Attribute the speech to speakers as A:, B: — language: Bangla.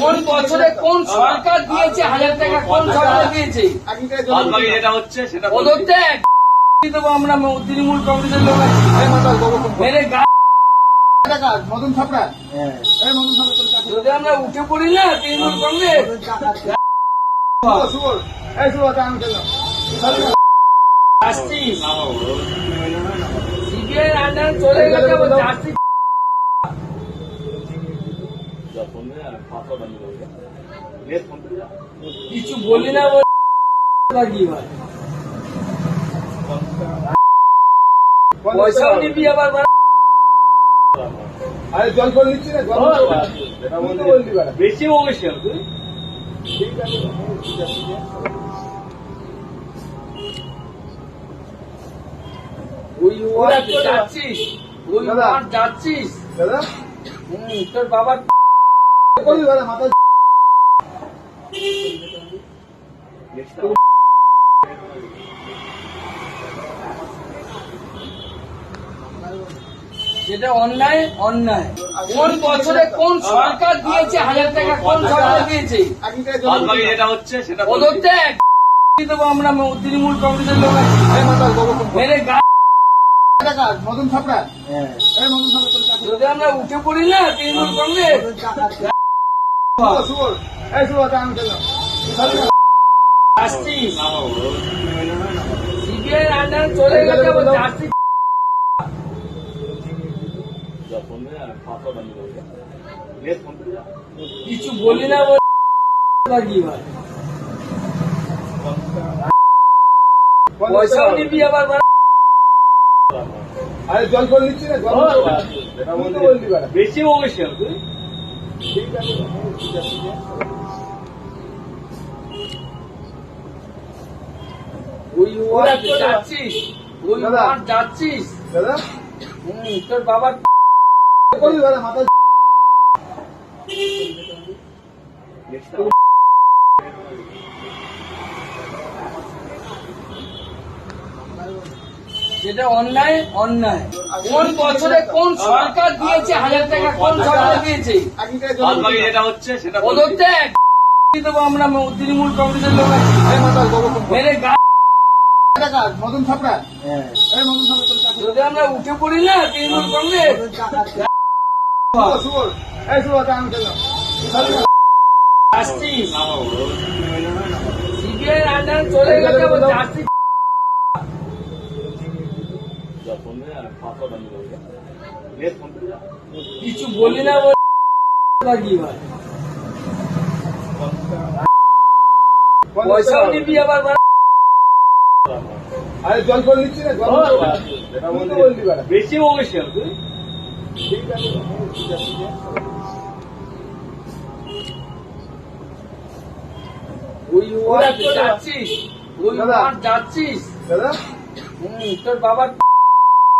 A: কোন বছরে কোন সরকার দিয়েছে? হাজার টাকা কোন সরকার দিয়েছে? দেবো আমরা তৃণমূল কংগ্রেসের লোক আছি। মেরে গা
B: কাছে
A: যদি আমরা উঠে পড়ি না তৃণমূল কংগ্রেস? সিবিআই আন্ডার চলে গেছে কিছু না হয় পয়সাও নিবি আবার
B: আরে জল ফল নিচ্ছি না জল
C: ও,
B: ফল
C: যেটা
B: তুই তো
C: বলছি।
B: বললি
C: তুই?
B: ঠিক আছে
A: ওই ওয়ার্ড যাচ্ছিস। ওই
B: দাদা।
A: ওয়ার্ড যাচ্ছিস।
B: দাদা?
A: হুম, তোর বাবার
B: করবি দাদা মাথা
C: Next time.
A: যেটা অন্যায় অন্যায়। কোন বছরে কোন সরকার দিয়েছে হাজার টাকা কোন সরকার দিয়েছে?
C: যেটা হচ্ছে সেটা
A: দেবো আমরা? তৃণমূল কংগ্রেসের লোক আছি।
B: কাছে
A: যদি আমরা উঠে পড়ি না তৃণমূল কংগ্রেস কিছু বলি না পয়সাও নিবি আবার
B: আরে জল ফল নিচ্ছি না
C: বেশি বলিস
A: ওই ওয়ার্ড যাচ্ছিস। ওই। ওয়ার্ড যাচ্ছিস?
B: দাদা।
A: হুম, তোর বাবার
B: দাদা মাথা
A: যেটা অন্যায় অন্যায়। কোন বছরে কোন সরকার দিয়েছে হাজার টাকা কোন সরকার দিয়েছে?
C: যেটা হচ্ছে সেটা
A: দেবো আমরা তৃণমূল কংগ্রেসের লোক? মেরে
B: মদন থাপড়া কাছে
A: যদি আমরা উঠে পড়ি না তৃণমূল কংগ্রেস? সিবিআই আন্ডার চলে গেছে কিছু বলি না হয় পয়সাও নিবি আবার
B: আরে জল ফল নিচ্ছি না জল
C: ও,
B: ফল
C: যেটা
B: তুই তো
C: বলছি।
B: বললি বেটা
C: বেশি বলিস তুই?
B: ঠিক আছে
A: ওই ওয়ার্ড যাচ্ছিস। ওই
B: দাদা।
A: যাচ্ছিস।
B: দাদা।
A: হুম, তোর বাবার
B: করবি দাদা মাথা
C: Next time.